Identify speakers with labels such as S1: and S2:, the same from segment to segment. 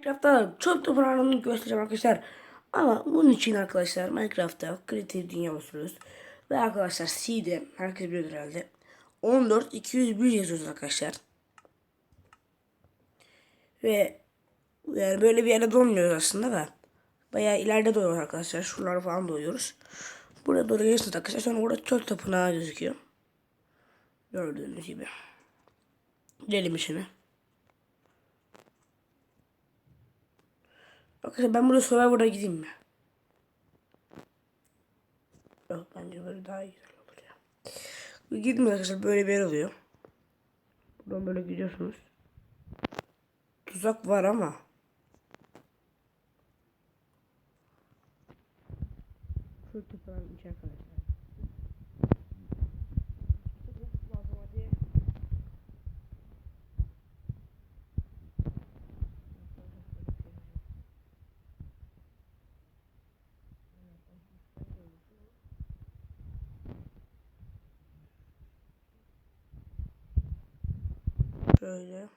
S1: Minecraft'ta çok da paranını göstereceğim arkadaşlar. Ama bunun için arkadaşlar Minecraft'ta kreatif dünya basıyoruz. Ve arkadaşlar C'de herkes biliyor herhalde. 14 201 yazıyoruz arkadaşlar. Ve yani böyle bir yerde donmuyoruz aslında da. Bayağı ileride doyuyoruz arkadaşlar. Şuralara falan doyuyoruz. Buraya doğru gelirsiniz arkadaşlar. Sonra burada çöl tapınağı gözüküyor. Gördüğünüz gibi. Gidelim içine. Arkadaşlar ben burada Survivor'a gideyim mi? Yok bence böyle daha güzel olur ya. Gidin arkadaşlar böyle bir yer oluyor. Buradan böyle gidiyorsunuz. Tuzak var ama. Falan bir şey arkadaşlar. Şöyle.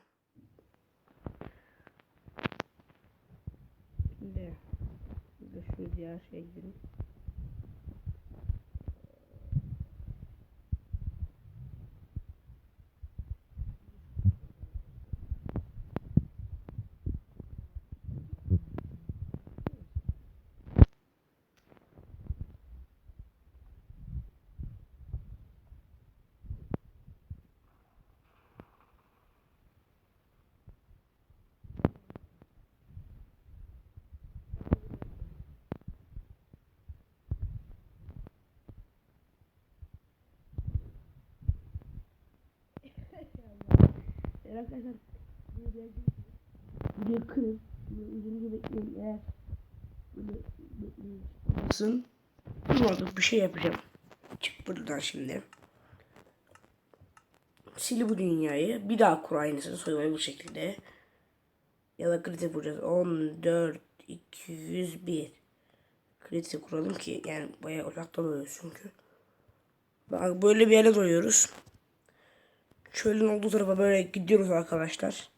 S1: Şimdi de şu diğer şey. Evet arkadaşlar video kırın. Üzerinde bekleyin eğer böyle bekleyin. Basın. Durmadık bir şey yapacağım. Çık buradan şimdi. Sil bu dünyayı. Bir daha kur aynısını soymayı bu şekilde. Ya da kritik vuracağız. 14 201 kritik kuralım ki yani bayağı uzakta doyuyoruz çünkü. Bak böyle bir yere doyuyoruz. Çölün olduğu tarafa böyle gidiyoruz arkadaşlar.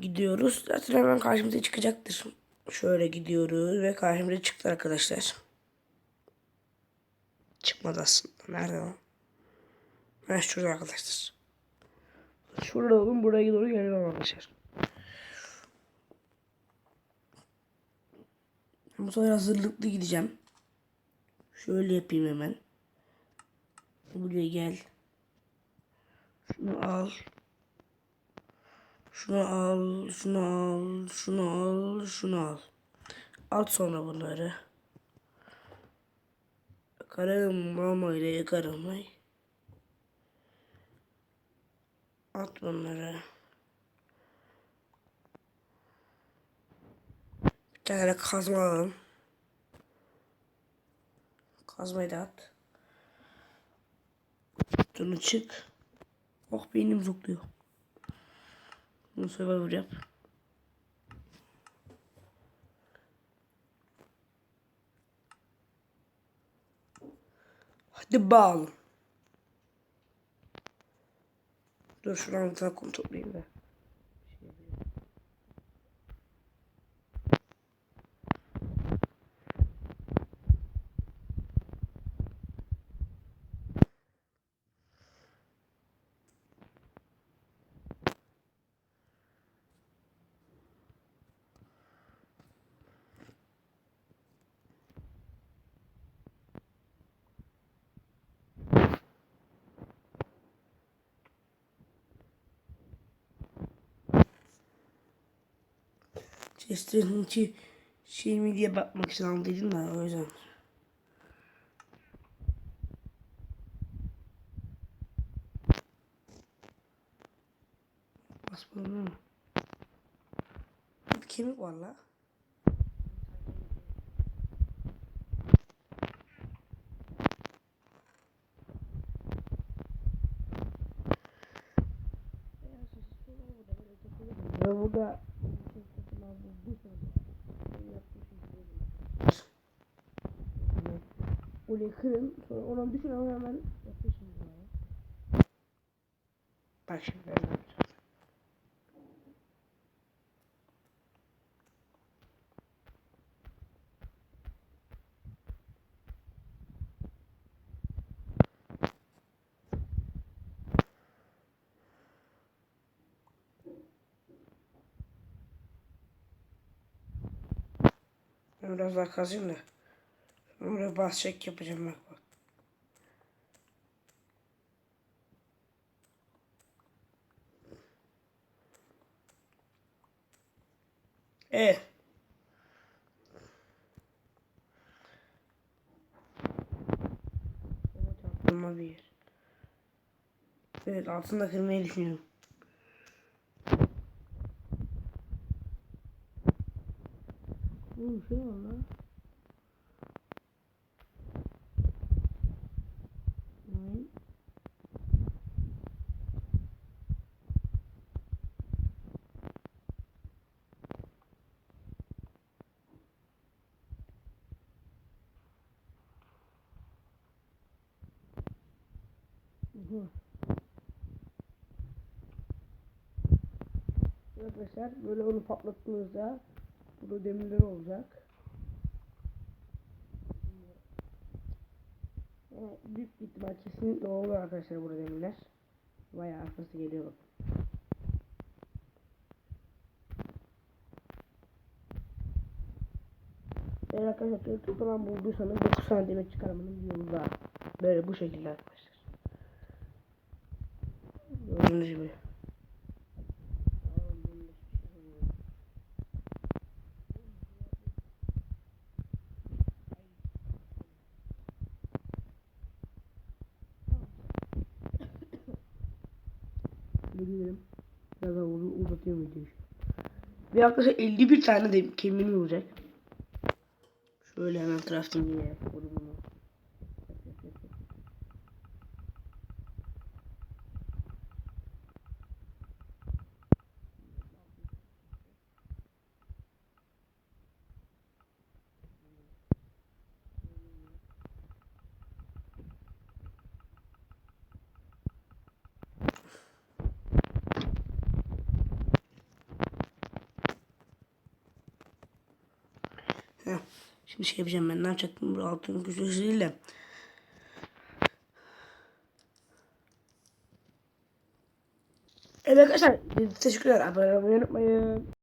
S1: Gidiyoruz. Zaten hemen karşımıza çıkacaktır. Şöyle gidiyoruz ve karşımıza çıktı arkadaşlar. Çıkmadı aslında. Nerede o? Ben şurada arkadaşlar. Şurada oğlum buraya doğru geliyorum arkadaşlar. Bu sefer hazırlıklı gideceğim. Şöyle yapayım hemen. Buraya gel. Şunu al. Şunu al, şunu al, şunu al, şunu al. At sonra bunları. Yakarım mama ile yakarım. At bunları. Bir tane kazma alalım. Kazmayı da at. Şunu çık. Oh beynim zokluyor. Bunu survivor yap. Hadi bağlı. Dur şuradan bir tane toplayayım da. İçi şey mi diye bakmak için aldıydım da o yüzden. Basmadım kemik var la. Burada Orayı kırın. Sonra ona düşün ama hemen yapışın. Bak şimdi ne. Biraz daha kazayım da. Oraya bas çek yapacağım bak bak. Evet. Bir. Evet altında kırmayı düşünüyorum. Bu şey var. Ay. Hı. Arkadaşlar böyle onu patlattığınızda burada demirler olacak. Büyük ihtimal kesinlikle olur arkadaşlar burada demirler. Bayağı arkası geliyor bak. Eğer arkadaşlar YouTube falan bulduysanız 9 tane demek çıkarmanın yolu daha. Böyle bu şekilde arkadaşlar. Gördüğünüz gibi. Ne diyelim? Biraz daha uz- uzatıyor videoyu. Ve arkadaşlar 51 tane de kemiğim olacak. Şöyle hemen crafting'i yapalım bunu. Heh. Şimdi şey yapacağım ben ne yapacaktım bu altın güçlüsüyle. Evet arkadaşlar teşekkürler abone olmayı unutmayın.